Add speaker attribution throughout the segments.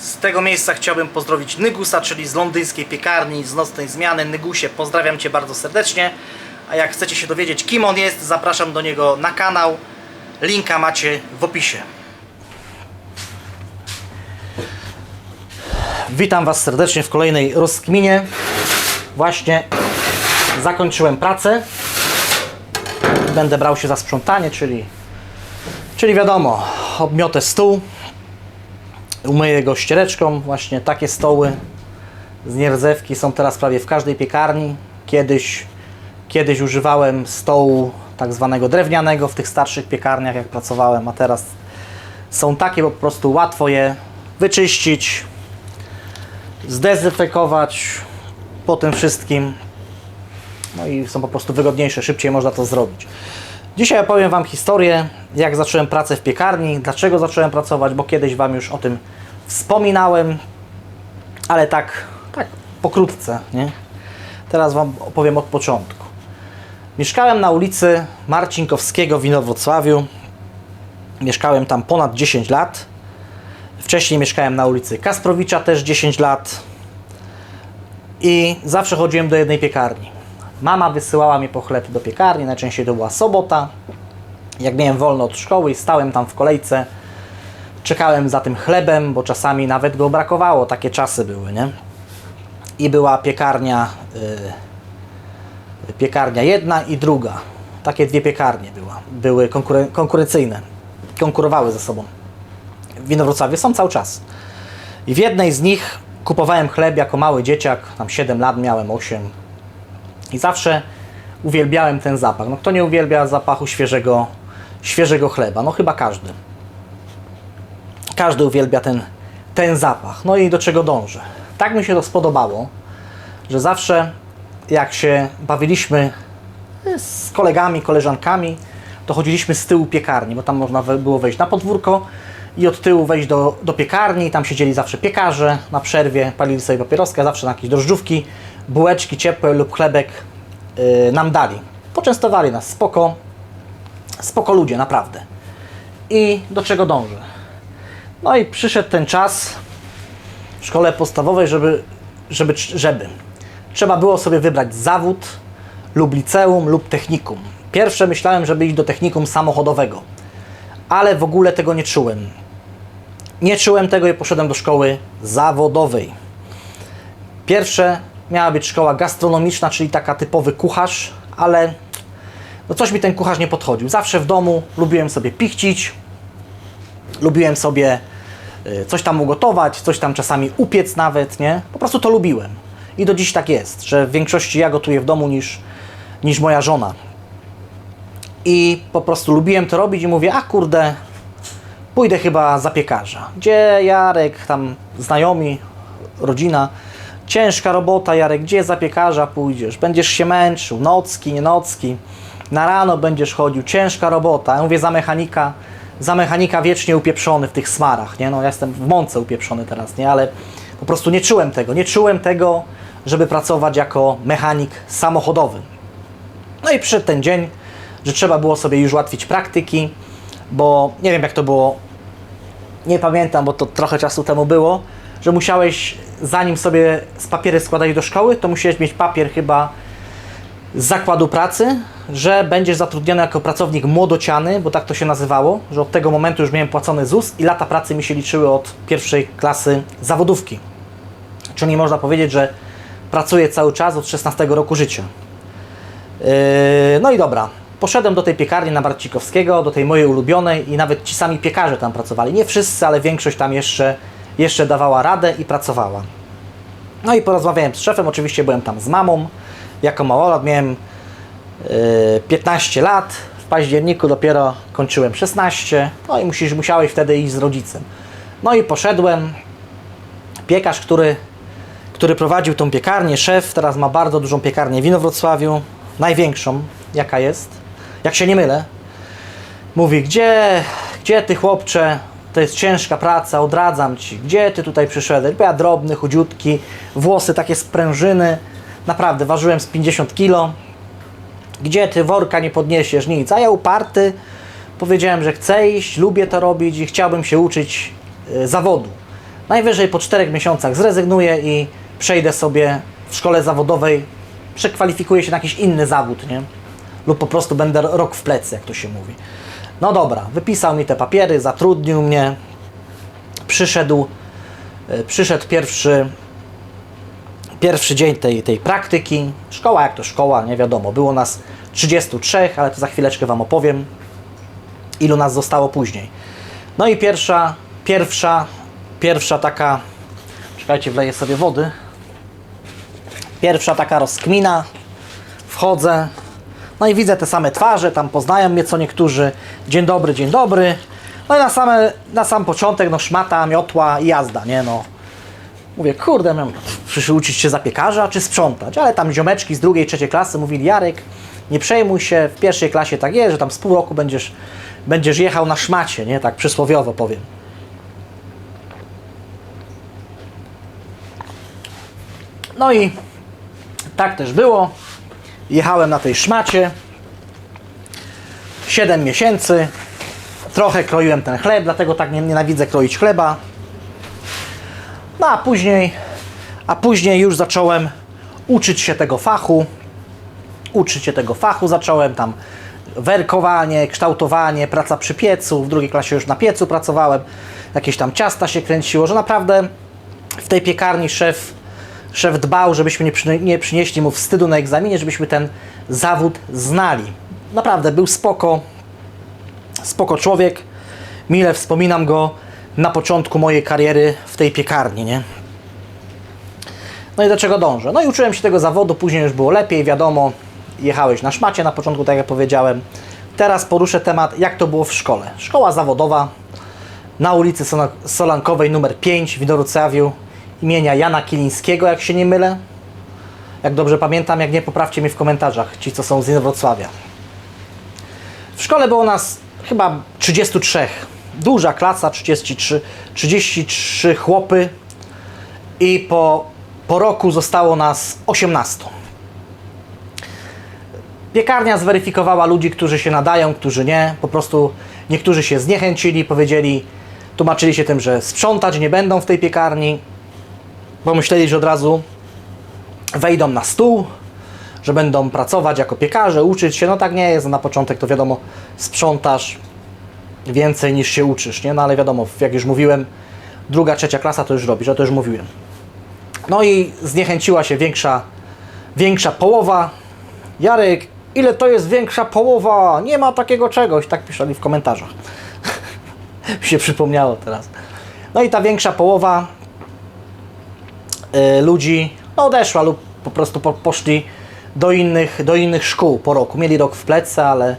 Speaker 1: Z tego miejsca chciałbym pozdrowić Nygusa, czyli z londyńskiej piekarni, z nocnej zmiany. Nygusie, pozdrawiam Cię bardzo serdecznie. A jak chcecie się dowiedzieć, kim on jest, zapraszam do niego na kanał. Linka macie w opisie. Witam Was serdecznie w kolejnej rozkminie. Właśnie zakończyłem pracę. Będę brał się za sprzątanie, czyli, czyli wiadomo, obmiotę stół, umyję go ściereczką. Właśnie takie stoły z nierdzewki są teraz prawie w każdej piekarni. Kiedyś, kiedyś używałem stołu tak zwanego drewnianego w tych starszych piekarniach, jak pracowałem, a teraz są takie, po prostu łatwo je wyczyścić, zdezynfekować po tym wszystkim. No i są po prostu wygodniejsze, szybciej można to zrobić. Dzisiaj opowiem Wam historię, jak zacząłem pracę w piekarni, dlaczego zacząłem pracować, bo kiedyś Wam już o tym wspominałem, ale tak, tak pokrótce, nie? Teraz Wam opowiem od początku. Mieszkałem na ulicy Marcinkowskiego w Inowrocławiu. Mieszkałem tam ponad 10 lat. Wcześniej mieszkałem na ulicy Kasprowicza też 10 lat. I zawsze chodziłem do jednej piekarni. Mama wysyłała mnie po chleb do piekarni, najczęściej to była sobota. Jak miałem wolno od szkoły i stałem tam w kolejce, czekałem za tym chlebem, bo czasami nawet go brakowało, takie czasy były, nie? I była piekarnia, y, piekarnia jedna i druga. Takie dwie piekarnie była, były konkuren- konkurencyjne, konkurowały ze sobą. W Inowrocławiu są cały czas. I w jednej z nich kupowałem chleb jako mały dzieciak, tam 7 lat miałem, 8. I zawsze uwielbiałem ten zapach. No kto nie uwielbia zapachu świeżego, świeżego chleba? No chyba każdy. Każdy uwielbia ten, ten zapach. No i do czego dążę? Tak mi się to spodobało, że zawsze jak się bawiliśmy z kolegami, koleżankami, to chodziliśmy z tyłu piekarni, bo tam można było wejść na podwórko i od tyłu wejść do, do piekarni. Tam siedzieli zawsze piekarze na przerwie, palili sobie papieroskę, zawsze na jakieś drożdżówki, bułeczki ciepłe lub chlebek yy, nam dali. Poczęstowali nas, spoko, spoko ludzie, naprawdę. I do czego dążę? No i przyszedł ten czas w szkole podstawowej, żeby, żeby, żeby. Trzeba było sobie wybrać zawód lub liceum lub technikum. Pierwsze myślałem, żeby iść do technikum samochodowego, ale w ogóle tego nie czułem. Nie czułem tego i poszedłem do szkoły zawodowej. Pierwsze miała być szkoła gastronomiczna, czyli taka typowy kucharz, ale no coś mi ten kucharz nie podchodził. Zawsze w domu lubiłem sobie pichcić, lubiłem sobie y, coś tam ugotować, coś tam czasami upiec nawet, nie? Po prostu to lubiłem. I do dziś tak jest, że w większości ja gotuję w domu niż, niż moja żona. I po prostu lubiłem to robić i mówię, a kurde, pójdę chyba za piekarza. Gdzie Jarek, tam znajomi, rodzina, ciężka robota Jarek, gdzie za piekarza pójdziesz? Będziesz się męczył, nocki, nie nocki, na rano będziesz chodził, ciężka robota. Ja mówię za mechanika, za mechanika wiecznie upieprzony w tych smarach, nie? No ja jestem w mące upieprzony teraz, nie? Ale po prostu nie czułem tego, nie czułem tego, żeby pracować jako mechanik samochodowy. No i przyszedł ten dzień, że trzeba było sobie już ułatwić praktyki, bo nie wiem jak to było, nie pamiętam, bo to trochę czasu temu było, że musiałeś, zanim sobie z papiery składać do szkoły, to musiałeś mieć papier chyba z zakładu pracy, że będziesz zatrudniony jako pracownik młodociany, bo tak to się nazywało, że od tego momentu już miałem płacony ZUS i lata pracy mi się liczyły od pierwszej klasy zawodówki. Czyli można powiedzieć, że pracuję cały czas od 16 roku życia. Yy, no i dobra, poszedłem do tej piekarni na Marcikowskiego, do tej mojej ulubionej i nawet ci sami piekarze tam pracowali. Nie wszyscy, ale większość tam jeszcze, jeszcze dawała radę i pracowała. No i porozmawiałem z szefem, oczywiście byłem tam z mamą. Jako małolat miałem yy, 15 lat, w październiku dopiero kończyłem 16, no i musisz, musiałeś wtedy iść z rodzicem. No i poszedłem, piekarz, który, który prowadził tą piekarnię, szef, teraz ma bardzo dużą piekarnię w Inowrocławiu, największą, jaka jest, jak się nie mylę. Mówi, gdzie, gdzie ty chłopcze, to jest ciężka praca, odradzam ci, gdzie ty tutaj przyszedłeś? Bo ja drobny, chudziutki, włosy takie sprężyny, naprawdę, ważyłem z 50 kilo. Gdzie ty worka nie podniesiesz, nic. A ja uparty, powiedziałem, że chcę iść, lubię to robić i chciałbym się uczyć y, zawodu. Najwyżej po czterech miesiącach zrezygnuję i przejdę sobie w szkole zawodowej, przekwalifikuję się na jakiś inny zawód, nie? Lub po prostu będę rok w plecy, jak to się mówi. No dobra, wypisał mi te papiery, zatrudnił mnie, przyszedł, e, przyszedł pierwszy, pierwszy dzień tej, tej praktyki. Szkoła jak to szkoła, nie wiadomo. Było nas 33, ale to za chwileczkę Wam opowiem, ilu nas zostało później. No i pierwsza, pierwsza, pierwsza taka, czekajcie, wleję sobie wody. Pierwsza taka rozkmina, wchodzę, no i widzę te same twarze, tam poznają mnie co niektórzy. Dzień dobry, dzień dobry. No i na, same, na sam początek, no szmata, miotła i jazda, nie no. Mówię, kurde, miałem przyszły uczyć się za piekarza czy sprzątać, ale tam ziomeczki z drugiej, trzeciej klasy mówili, Jarek, nie przejmuj się, w pierwszej klasie tak jest, że tam z pół roku będziesz, będziesz jechał na szmacie, nie, tak przysłowiowo powiem. No i tak też było. Jechałem na tej szmacie. 7 miesięcy. Trochę kroiłem ten chleb, dlatego tak nie- nienawidzę kroić chleba. No a później, a później już zacząłem uczyć się tego fachu. Uczyć się tego fachu zacząłem tam werkowanie, kształtowanie, praca przy piecu. W drugiej klasie już na piecu pracowałem. Jakieś tam ciasta się kręciło, że naprawdę w tej piekarni szef, szef dbał, żebyśmy nie, przynie- nie przynieśli mu wstydu na egzaminie, żebyśmy ten zawód znali. Naprawdę był spoko, spoko człowiek. Mile wspominam go na początku mojej kariery w tej piekarni, nie? No i do czego dążę? No i uczyłem się tego zawodu, później już było lepiej, wiadomo, jechałeś na szmacie na początku, tak jak powiedziałem. Teraz poruszę temat, jak to było w szkole. Szkoła zawodowa na ulicy Sola- Solankowej numer 5 w Inowrocławiu imienia Jana Kilińskiego, jak się nie mylę. Jak dobrze pamiętam, jak nie, poprawcie mnie w komentarzach, ci co są z Inowrocławia. W szkole było nas chyba 33. Duża klasa, 33, 33 chłopy i po, po roku zostało nas 18. Piekarnia zweryfikowała ludzi, którzy się nadają, którzy nie. Po prostu niektórzy się zniechęcili, powiedzieli, tłumaczyli się tym, że sprzątać nie będą w tej piekarni. Pomyśleli, że od razu wejdą na stół, że będą pracować jako piekarze, uczyć się. No tak nie jest. Na początek to wiadomo, sprzątasz więcej niż się uczysz, nie? No ale wiadomo, jak już mówiłem, druga, trzecia klasa to już robisz, o to już mówiłem. No i zniechęciła się większa, większa połowa. Jarek, ile to jest większa połowa? Nie ma takiego czegoś. Tak pisali w komentarzach. Mi się przypomniało teraz. No i ta większa połowa ludzi no, odeszła lub po prostu po, poszli do innych, do innych szkół po roku. Mieli rok w plecy, ale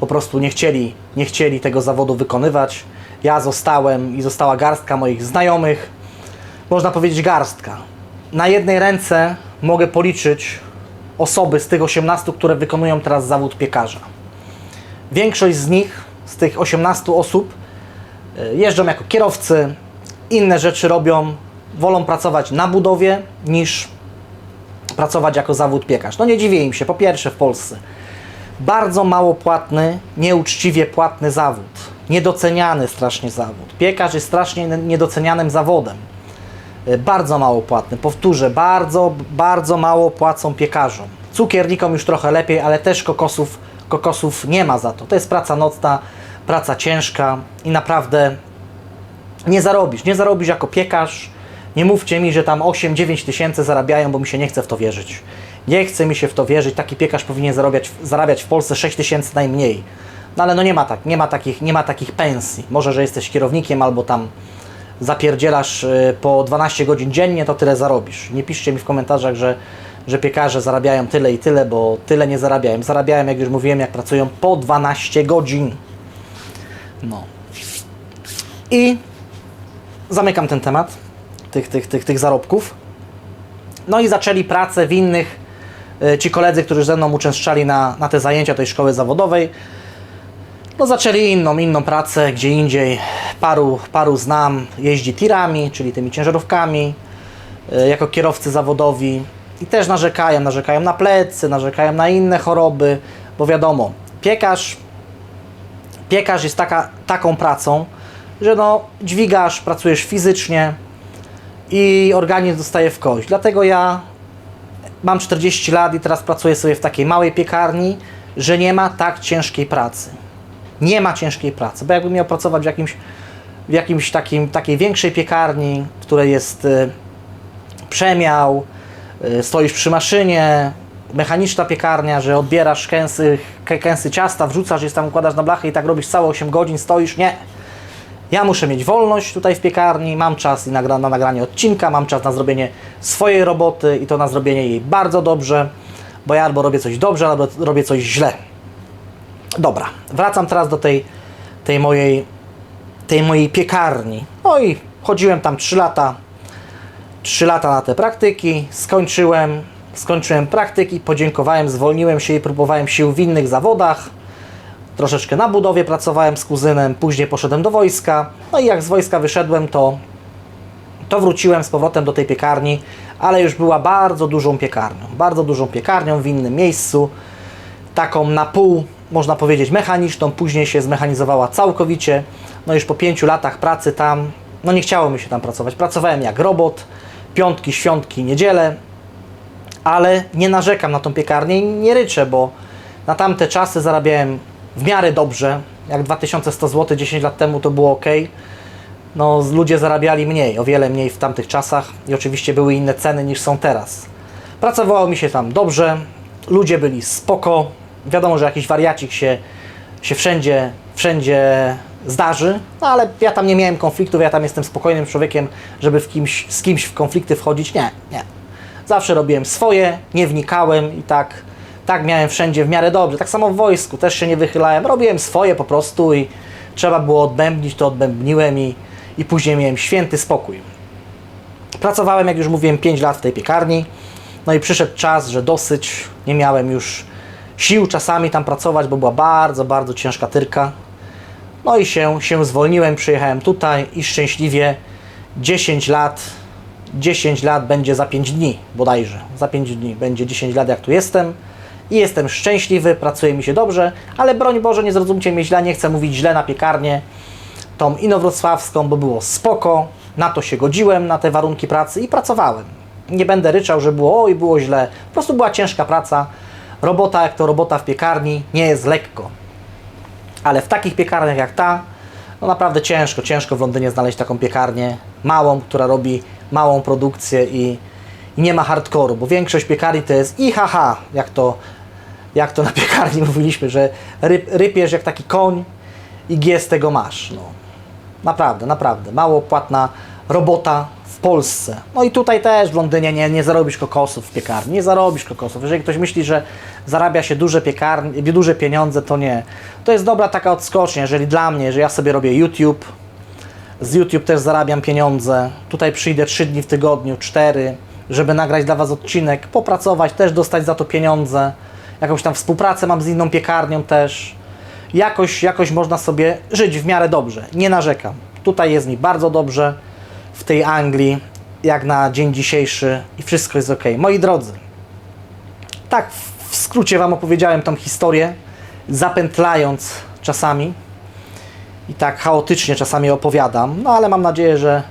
Speaker 1: po prostu nie chcieli, nie chcieli tego zawodu wykonywać. Ja zostałem i została garstka moich znajomych. Można powiedzieć garstka. Na jednej ręce mogę policzyć osoby z tych 18, które wykonują teraz zawód piekarza. Większość z nich, z tych 18 osób, y, jeżdżą jako kierowcy, inne rzeczy robią, wolą pracować na budowie niż pracować jako zawód piekarz. No nie dziwię im się, po pierwsze w Polsce bardzo mało płatny, nieuczciwie płatny zawód, niedoceniany strasznie zawód. Piekarz jest strasznie niedocenianym zawodem. Y, Bardzo mało płatny, powtórzę, bardzo, bardzo mało płacą piekarzom. Cukiernikom już trochę lepiej, ale też kokosów, kokosów nie ma za to. To jest praca nocna, praca ciężka i naprawdę nie zarobisz. Nie zarobisz jako piekarz. Nie mówcie mi, że tam 8-9 tysięcy zarabiają, bo mi się nie chce w to wierzyć. Nie chce mi się w to wierzyć. Taki piekarz powinien zarabiać, zarabiać w Polsce 6 tysięcy najmniej. No ale no nie ma, tak, nie, ma takich, nie ma takich pensji. Może, że jesteś kierownikiem albo tam zapierdzielasz y, po 12 godzin dziennie, to tyle zarobisz. Nie piszcie mi w komentarzach, że, że piekarze zarabiają tyle i tyle, bo tyle nie zarabiają. Zarabiają, jak już mówiłem, jak pracują po 12 godzin. No. I zamykam ten temat tych, tych, tych, tych zarobków. No i zaczęli pracę w innych, y, ci koledzy, którzy ze mną uczęszczali na, na te zajęcia tej szkoły zawodowej, no zaczęli inną, inną pracę, gdzie indziej. Paru, paru znam, jeździ tirami, czyli tymi ciężarówkami, y, jako kierowcy zawodowi i też narzekają, narzekają na plecy, narzekają na inne choroby, bo wiadomo, piekarz, piekarz jest taka, taką pracą, że no dźwigasz, pracujesz fizycznie, i organizm dostaje w kość. Dlatego ja mam 40 lat i teraz pracuję sobie w takiej małej piekarni, że nie ma tak ciężkiej pracy. Nie ma ciężkiej pracy, bo jakbym miał pracować w jakimś, w jakimś takim, takiej większej piekarni, w której jest y, przemiał, y, stoisz przy maszynie, mechaniczna piekarnia, że odbierasz kęsy, kę- kęsy ciasta, wrzucasz je tam, układasz na blachę i tak robisz całe 8 godzin, stoisz, nie. Ja muszę mieć wolność tutaj w piekarni, mam czas nagra- na nagranie odcinka, mam czas na zrobienie swojej roboty i to na zrobienie jej bardzo dobrze, bo ja albo robię coś dobrze, albo robię coś źle. Dobra, wracam teraz do tej, tej, mojej, tej mojej piekarni. No i chodziłem tam 3 lata, 3 lata na te praktyki, skończyłem, skończyłem praktyki, podziękowałem, zwolniłem się i próbowałem sił w innych zawodach. Troszeczkę na budowie pracowałem z kuzynem, później poszedłem do wojska. No i jak z wojska wyszedłem, to, to wróciłem z powrotem do tej piekarni, ale już była bardzo dużą piekarnią. Bardzo dużą piekarnią w innym miejscu, taką na pół, można powiedzieć, mechaniczną. Później się zmechanizowała całkowicie. No już po pięciu latach pracy tam, no nie chciało mi się tam pracować. Pracowałem jak robot, piątki, świątki, niedzielę, ale nie narzekam na tą piekarnię i nie ryczę, bo na tamte czasy zarabiałem w miarę dobrze. Jak 2100 zł 10 lat temu to było ok. No, ludzie zarabiali mniej, o wiele mniej w tamtych czasach i oczywiście były inne ceny niż są teraz. Pracowało mi się tam dobrze, ludzie byli spoko. Wiadomo, że jakiś wariacik się, się wszędzie, wszędzie zdarzy, no ale ja tam nie miałem konfliktów, ja tam jestem spokojnym człowiekiem, żeby w kimś, z kimś w konflikty wchodzić. Nie, nie. Zawsze robiłem swoje, nie wnikałem i tak, tak miałem wszędzie w miarę dobrze. Tak samo w wojsku też się nie wychylałem. Robiłem swoje po prostu i trzeba było odbębnić, to odbębniłem i, i później miałem święty spokój. Pracowałem, jak już mówiłem, 5 lat w tej piekarni. No i przyszedł czas, że dosyć. Nie miałem już sił czasami tam pracować, bo była bardzo, bardzo ciężka tyrka. No i się, się zwolniłem, przyjechałem tutaj i szczęśliwie 10 lat 10 lat będzie za 5 dni, bodajże. Za 5 dni będzie 10 lat, jak tu jestem. I jestem szczęśliwy, pracuje mi się dobrze, ale broń Boże, nie zrozumcie mnie źle, nie chcę mówić źle na piekarnię, tą inowrocławską, bo było spoko, na to się godziłem, na te warunki pracy i pracowałem. Nie będę ryczał, że było oj, było źle. Po prostu była ciężka praca. Robota, jak to robota w piekarni, nie jest lekko. Ale w takich piekarniach jak ta, no naprawdę ciężko, ciężko w Londynie znaleźć taką piekarnię małą, która robi małą produkcję i, i nie ma hardkoru, bo większość piekarni to jest i haha, jak to, jak to na piekarni mówiliśmy, że ryp, rypiesz jak taki koń i G z tego masz. No. Naprawdę, naprawdę. Mało płatna robota w Polsce. No i tutaj też w Londynie nie, nie zarobisz kokosów w piekarni. Nie zarobisz kokosów. Jeżeli ktoś myśli, że zarabia się duże, piekarni, duże pieniądze, to nie. To jest dobra taka odskocznia, jeżeli dla mnie, że ja sobie robię YouTube, z YouTube też zarabiam pieniądze. Tutaj przyjdę 3 dni w tygodniu, 4, żeby nagrać dla Was odcinek, popracować, też dostać za to pieniądze. Jakąś tam współpracę mam z inną piekarnią też. Jakoś, jakoś można sobie żyć w miarę dobrze. Nie narzekam. Tutaj jest mi bardzo dobrze w tej Anglii, jak na dzień dzisiejszy i wszystko jest ok. Moi drodzy, tak w skrócie Wam opowiedziałem tą historię, zapętlając czasami i tak chaotycznie czasami opowiadam, no ale mam nadzieję, że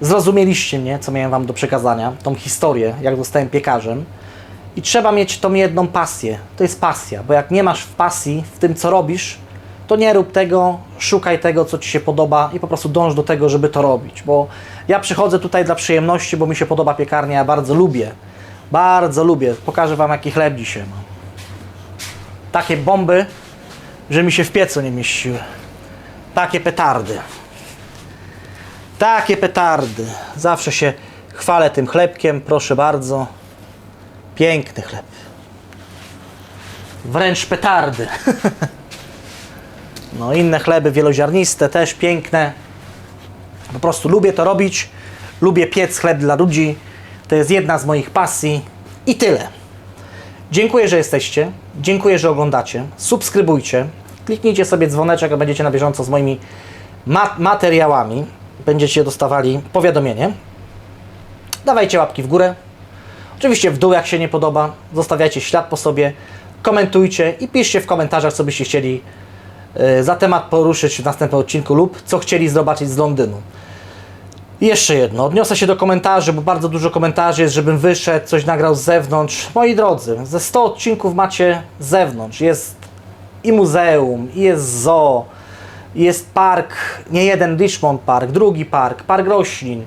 Speaker 1: zrozumieliście mnie, co miałem Wam do przekazania, tą historię, jak zostałem piekarzem. I trzeba mieć tą jedną pasję. To jest pasja, bo jak nie masz pasji w tym, co robisz, to nie rób tego, szukaj tego, co Ci się podoba i po prostu dąż do tego, żeby to robić. Bo ja przychodzę tutaj dla przyjemności, bo mi się podoba piekarnia, ja bardzo lubię. Bardzo lubię. Pokażę Wam, jaki chleb dzisiaj mam. Takie bomby, że mi się w piecu nie mieściły. Takie petardy. Takie petardy. Zawsze się chwalę tym chlebkiem, proszę bardzo. Piękny chleb. Wręcz petardy. No inne chleby wieloziarniste też piękne. Po prostu lubię to robić. Lubię piec chleb dla ludzi. To jest jedna z moich pasji. I tyle. Dziękuję, że jesteście. Dziękuję, że oglądacie. Subskrybujcie. Kliknijcie sobie dzwoneczek, a będziecie na bieżąco z moimi ma- materiałami. Będziecie dostawali powiadomienie. Dawajcie łapki w górę. Oczywiście w dół, jak się nie podoba. Zostawiajcie ślad po sobie. Komentujcie i piszcie w komentarzach, co byście chcieli y, za temat poruszyć w następnym odcinku lub co chcieli zobaczyć z Londynu. I jeszcze jedno, odniosę się do komentarzy, bo bardzo dużo komentarzy jest, żebym wyszedł, coś nagrał z zewnątrz. Moi drodzy, ze 100 odcinków macie z zewnątrz. Jest i muzeum, i jest zoo, jest park, nie jeden Richmond Park, drugi park, park roślin.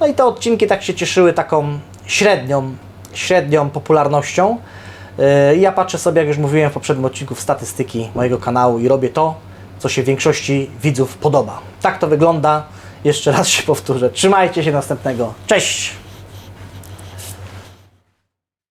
Speaker 1: No i te odcinki tak się cieszyły taką średnią, średnią popularnością. Yy, Ja patrzę sobie, jak już mówiłem w poprzednim odcinku, w statystyki mojego kanału i robię to, co się większości widzów podoba. Tak to wygląda. Jeszcze raz się powtórzę. Trzymajcie się następnego. Cześć!